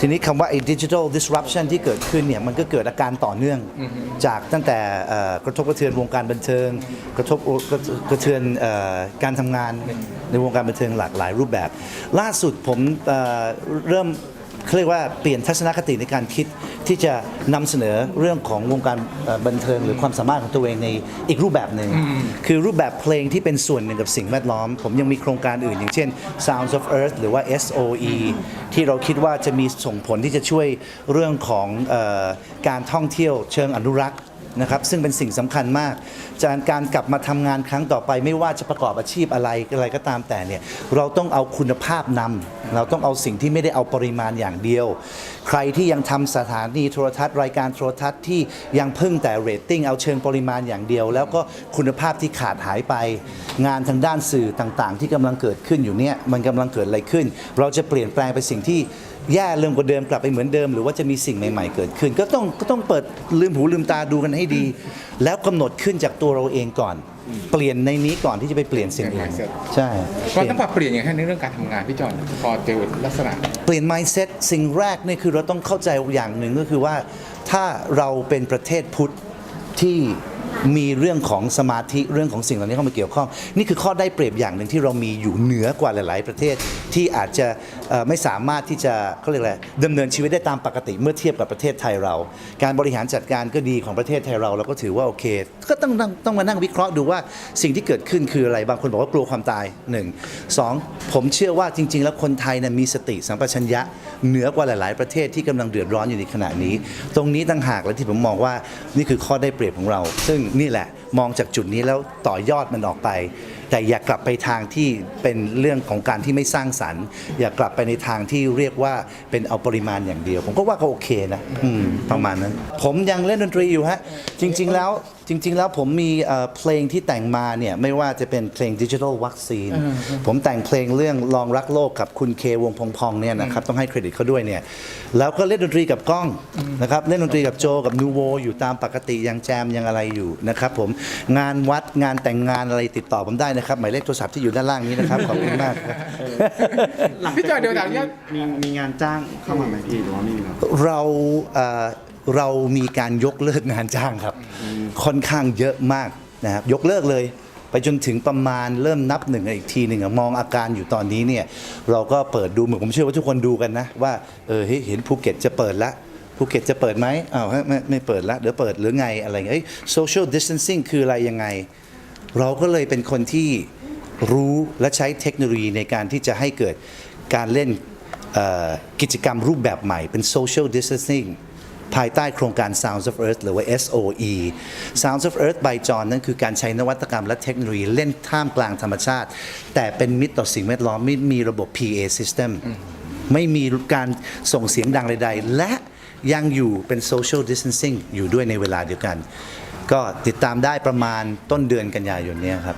ทีนี้คำว่าไอ้ digital disruption ที่เกิดขึ้นเนี่ยมันก็เกิดอาการต่อเนื่องจากตั้งแต่เอ่อกระทบกระเทือนวงการบันเทิง กระทบกระเทือนเอ่อการทำงานในวงการบันเทิงหลากหลายรูปแบบ ล่าสุดผมเอ่อเริ่มเขาเรียกว่าเปลี่ยนทัศนคติในการคิดที่จะนำเสนอเรื่องของวงการเอ่อบันเทิงหรือความสามารถของตัวเองในอีกรูปแบบหนึ่งคือรูปแบบเพลงที่เป็นส่วนหนึ่งกับสิ่งแวดล้อม ผมยังมีโครงการอื่น อย่างเช่น Sounds of Earth หรือว่า SOE ที่เราคิดว่าจะมีส่งผลที่จะช่วยเรื่องของออการท่องเที่ยวเชิงอนุรักษ์ นะครับซึ่งเป็นสิ่งสำคัญมาก จากการกลับมาทำงานครั้งต่อไป ไม่ว่าจะประกอบอาชีพอะไรอะไรก็ตามแต่เนี่ยเราต้องเอาคุณภาพนำเราต้องเอาสิ่งที่ไม่ได้เอาปริมาณอย่างเดียว ใครที่ยังทำสถานีโทรทัศน์ รายการโทรทัศน์ที่ยังพึ่งแต่เรตติ้งเอาเชิงปริมาณอย่างเดียว แล้วก็คุณภาพที่ขาดหายไป งานทางด้านสื่อต่างๆ ที่กำลังเกิดขึ้นอยู่เนี่ยมันกำลังเกิดอะไรขึ้น เราจะเปลี่ยนแปลงไปสิ่งที่แย่เริ่มกว่าเดิมกลับไปเหมือนเดิม หรือว่าจะมีสิ่งใหม่ ๆ เกิดขึ้น ก็ต้องก็ต้องเปิดลืมหูลืมตาดูกันให้ดี แล้วกำหนดขึ้นจากตัวเราเองก่อน เปลี่ยนในนี้ก่อนที่จะไปเปลี่ยนสิ่งอื่น mindset ใช่ก็ต้องปรับเปลี่ยนอย่างไรในเรื่องการทำงานพี่จอนพอเจอลักษณะ เปลี่ยน mindset สิ่งแรกเนี่ยคือเราต้องเข้าใจอย่างหนึ่งก็คือว่าถ้าเราเป็นประเทศพุทธที่ มีเรื่องของสมาธิเรื่องของสิ่งเหล่านี้เข้ามาเกี่ยวข้อง นี่คือข้อได้เปรียบอย่างหนึ่งที่เรามีอยู่เหนือกว่าหลาย ๆ ประเทศที่อาจจะเอ่อไม่สามารถที่จะเขาเรียกอะไรดำเนินชีวิตได้ตามปกติเมื่อเทียบกับประเทศไทยเรา การบริหารจัดการก็ดีของประเทศไทยเราเราก็ถือว่าโอเค ก็ต้องต้องต้องมานั่งวิเคราะห์ดูว่าสิ่งที่เกิดขึ้นคืออะไรบางคนบอกว่ากลัวความตายหนึ่งสองผมเชื่อว่าจริง ๆ แล้วคนไทยเนี่ยมีสติสัมปชัญญะเหนือกว่าหลาย ๆ ประเทศที่กำลังเดือดร้อนอยู่ในขณะนี้ ตรงนี้ต่างหากและที่ผมมองว่านี่คือข้อได้เปรียบของเรา ซึ่งนี่แหละ มองจากจุดนี้แล้วต่อยอดมันออกไป แต่อย่ากลับไปทางที่เป็นเรื่องของการที่ไม่สร้างสรรค์ อย่ากลับไปในทางที่เรียกว่าเป็นเอาปริมาณอย่างเดียว ผมก็ว่าก็โอเคนะอืมประมาณนั้น ผมยังเล่นดนตรีอยู่ฮะจริง ๆ แล้ว จริง ๆ แล้วผมมีเอ่อเพลงที่แต่งมาเนี่ยไม่ว่าจะเป็นเพลงดิจิทัลวัคซีนผมแต่งเพลงเรื่องลองรักโลกกับคุณเควงพงพองเนี่ยนะครับต้องให้เครดิตเขาด้วยเนี่ยแล้วก็เล่นดนตรีกับก้องนะครับเล่นดนตรีกับโจกับนูโวอยู่ตามปกติยังแจมยังอะไรอยู่นะครับผมงานวัดงานแต่งงานอะไรติดต่อผมได้นะครับหมายเลขโทรศัพท์ที่อยู่ด้านล่างนี้นะครับขอบคุณมากครับ พี่จอยเดี๋ยวถามเนี่ย มีมีงานจ้างเข้ามาไหมพี่หรือว่าไม่มีครับ เราเอ่อ เรามีการยกเลิกงานจ้างครับ ค่อนข้างเยอะมากนะครับยกเลิกเลย ไปจนถึงประมาณเริ่มนับหนึ่งอีกทีหนึ่งอะมองอาการอยู่ตอนนี้เนี่ยเราก็เปิดดูเหมือนผมเชื่อว่าทุกคนดูกันนะว่าเออเฮ้ยเห็นภูเก็ตจะเปิดละภูเก็ตจะเปิดไหมอ้าวไม่ไม่เปิดละเดี๋ยวเปิดหรือไงอะไรเงี้ยเอ้ย social distancing คืออะไรยังไง เราก็เลยเป็นคนที่รู้และใช้เทคโนโลยีในการที่จะให้เกิดการเล่นเอ่อกิจกรรมรูปแบบใหม่เป็น social distancing ภายใต้โครงการ Sounds of Earth หรือว่า SOE Sounds of Earth by John นั่นคือการใช้นวัตกรรมและเทคโนโลยีเล่นท่ามกลางธรรมชาติ แต่เป็นมิตรต่อสิ่งแวดล้อมไม่มีระบบ PA system ไม่มีการส่งเสียงดังใดๆ และยังอยู่เป็น social distancing อยู่ด้วยในเวลาเดียวกัน ก็ติดตามได้ประมาณต้นเดือนกันยายนนี้ครับ